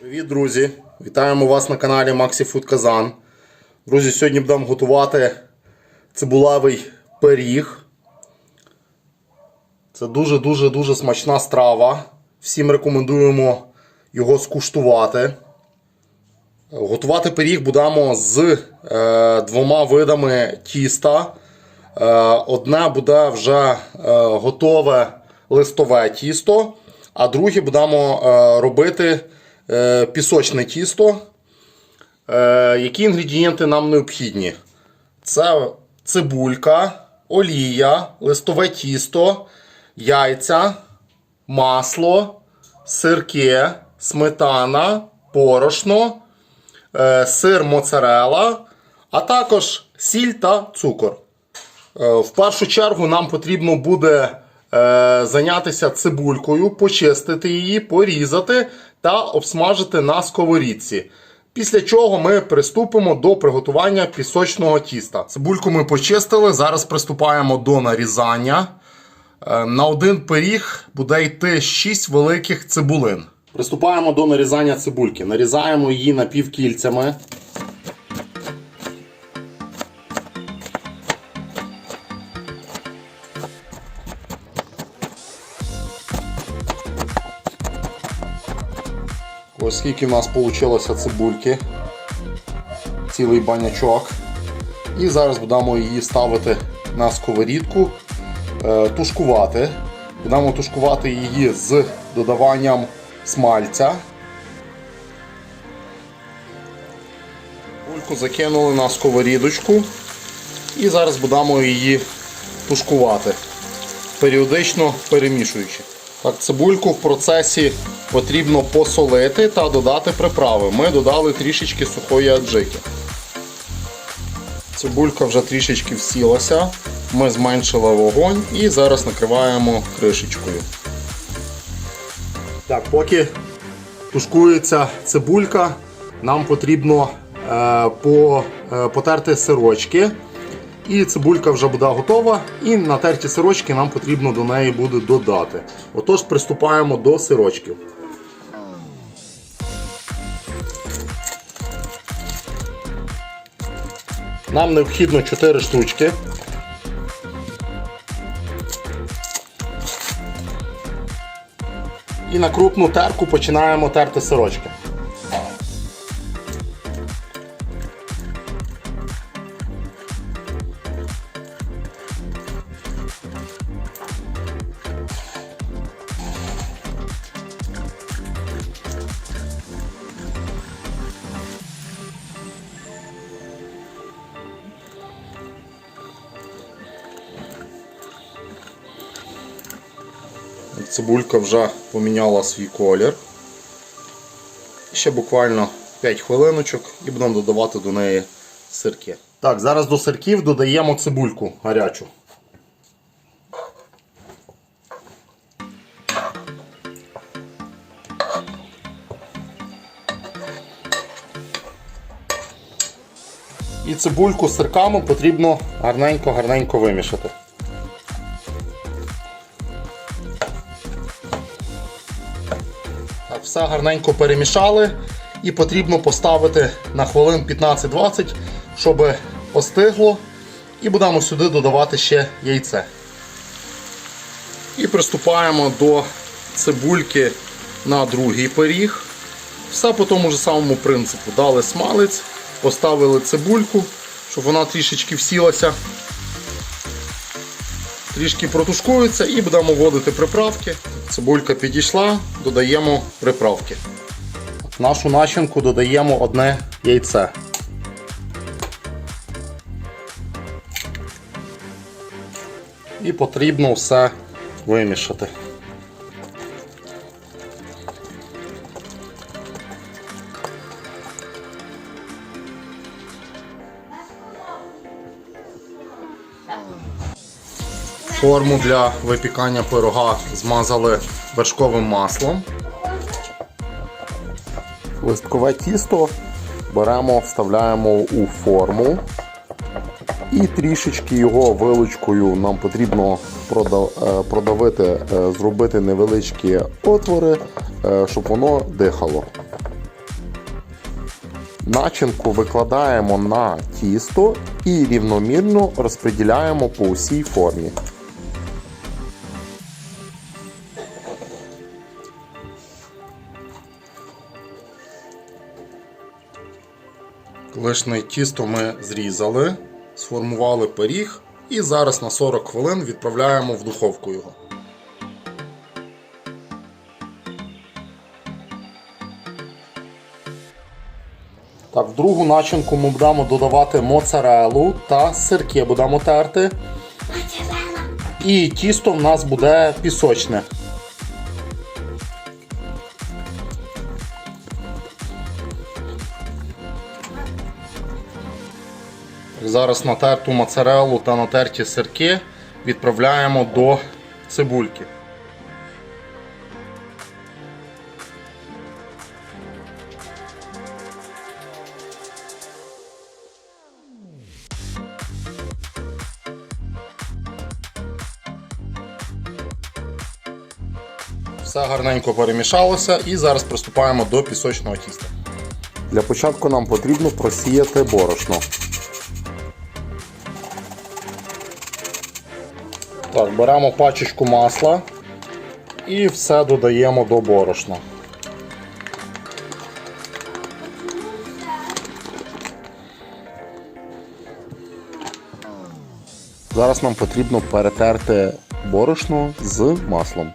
Привіт, друзі! Вітаємо вас на каналі Maxi Food Kazan. Друзі, сьогодні будемо готувати цибулевий пиріг. Це дуже-дуже дуже смачна страва. Всім рекомендуємо його скуштувати. Готувати пиріг будемо з е, двома видами тіста. Е, одне буде вже е, готове листове тісто, а друге будемо е, робити пісочне тісто. Е, які інгредієнти нам необхідні? Це цибулька, олія, листове тісто, яйця, масло, сирки, сметана, порошно, е, сир моцарела, а також сіль та цукор. Е, В першу чергу нам потрібно буде е, зайнятися цибулькою, почистити її, порізати та обсмажити на сковорідці. Після чого ми приступимо до приготування пісочного тіста. Цибульку ми почистили, зараз приступаємо до нарізання. Е, На один пиріг буде йти 6 великих цибулин. Приступаємо до нарізання цибульки. Нарізаємо її напівкільцями. Ось скільки в нас вийшло цибульки. Цілий банячок. І зараз будемо її ставити на сковорідку, е, тушкувати. Будемо тушкувати її з додаванням смальця. Цибульку закинули на сковорідочку. І зараз будемо її тушкувати, періодично перемішуючи. Так, цибульку в процесі потрібно посолити та додати приправи. Ми додали трішечки сухої аджики. Цибулька вже трішечки всілася. Ми зменшили вогонь і зараз накриваємо кришечкою. Так, поки тушкується цибулька, нам потрібно е, по, е, потерти сирочки. І цибулька вже буде готова, і натерті сирочки нам потрібно до неї буде додати. Отож, приступаємо до сирочків. Нам необхідно 4 штучки. І на крупну терку починаємо терти сирочки. Цибулька вже поміняла свій колір. Ще буквально 5 хвилиночок і будемо додавати до неї сирки. Так, зараз до сирків додаємо цибульку гарячу. І цибульку з сирками потрібно гарненько-гарненько вимішати. Так, все гарненько перемішали і потрібно поставити на хвилин 15-20, щоб остигло. І будемо сюди додавати ще яйце. І приступаємо до цибульки на другий пиріг. Все по тому ж самому принципу. Дали смалець, поставили цибульку, щоб вона трішечки всілася. Трішки протушкується і будемо вводити приправки. Цибулька підійшла, додаємо приправки. В нашу начинку додаємо одне яйце. І потрібно все вимішати. Форму для випікання пирога змазали вершковим маслом. Листкове тісто беремо, вставляємо у форму. І трішечки його вилочкою нам потрібно е, продавити, е, зробити невеличкі отвори, е, щоб воно дихало. Начинку викладаємо на тісто і рівномірно розподіляємо по усій формі. Лишне тісто ми зрізали, сформували пиріг і зараз на 40 хвилин відправляємо в духовку його. Так, в другу начинку ми будемо додавати моцарелу та сирки будемо терти. І тісто в нас буде пісочне. Зараз натерту моцарелу та натерті сирки відправляємо до цибульки. Все гарненько перемішалося і зараз приступаємо до пісочного тіста. Для початку нам потрібно просіяти борошно. Так, беремо пачечку масла і все додаємо до борошна. Зараз нам потрібно перетерти борошно з маслом.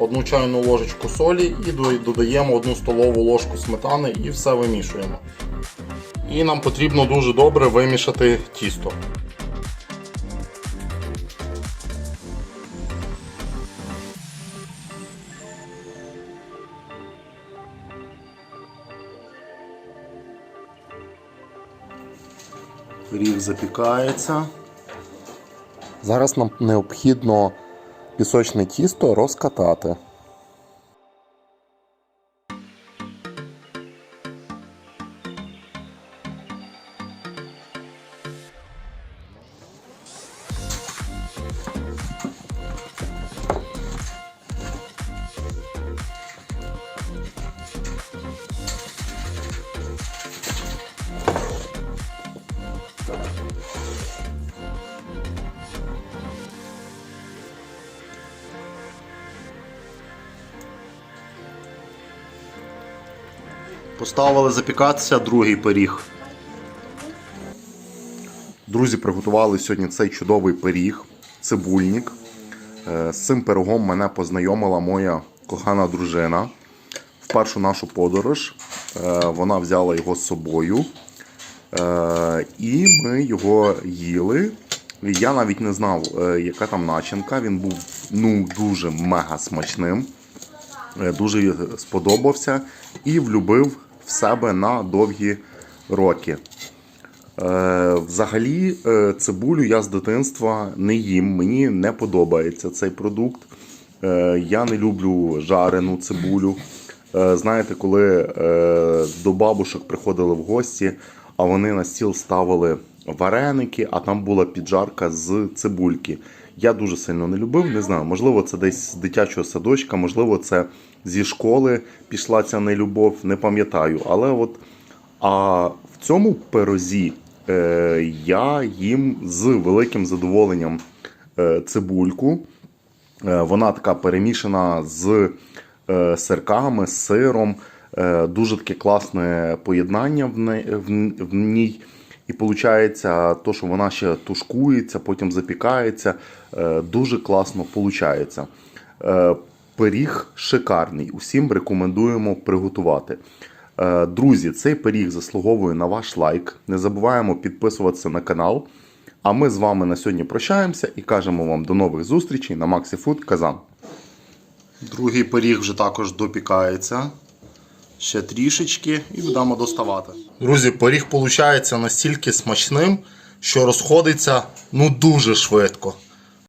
Одну чайну ложечку солі і додаємо одну столову ложку сметани і все вимішуємо. І нам потрібно дуже добре вимішати тісто. Пиріг запікається. Зараз нам необхідно пісочне тісто розкатати. Поставили запікатися другий пиріг. Друзі приготували сьогодні цей чудовий пиріг, цибульник. Е, З цим пирогом мене познайомила моя кохана дружина. В першу нашу подорож е, вона взяла його з собою. Е, І ми його їли. Я навіть не знав, яка там начинка. Він був ну, дуже мега смачним. Дуже сподобався і влюбив в себе на довгі роки. Е, взагалі, е, цибулю я з дитинства не їм. Мені не подобається цей продукт. Е, я не люблю жарену цибулю. Знаєте, коли до бабушок приходили в гості, а вони на стіл ставили вареники, а там була піджарка з цибульки. Я дуже сильно не любив, не знаю, можливо, це десь з дитячого садочка, можливо, це зі школи пішла ця нелюбов, не пам'ятаю. Але от а в цьому пирозі е, я їм з великим задоволенням е, цибульку. Е, Вона така перемішана з е, сирками, з сиром. Е, Дуже таке класне поєднання в ній. І виходить, то, що вона ще тушкується, потім запікається. е, Дуже класно виходить. Пиріг шикарний. Усім рекомендуємо приготувати. Е, Друзі, цей пиріг заслуговує на ваш лайк. Не забуваємо підписуватися на канал. А ми з вами на сьогодні прощаємося і кажемо вам до нових зустрічей на Maxi Food Казан. Другий пиріг вже також допікається. Ще трішечки і будемо доставати. Друзі, пиріг виходить настільки смачним, що розходиться ну дуже швидко.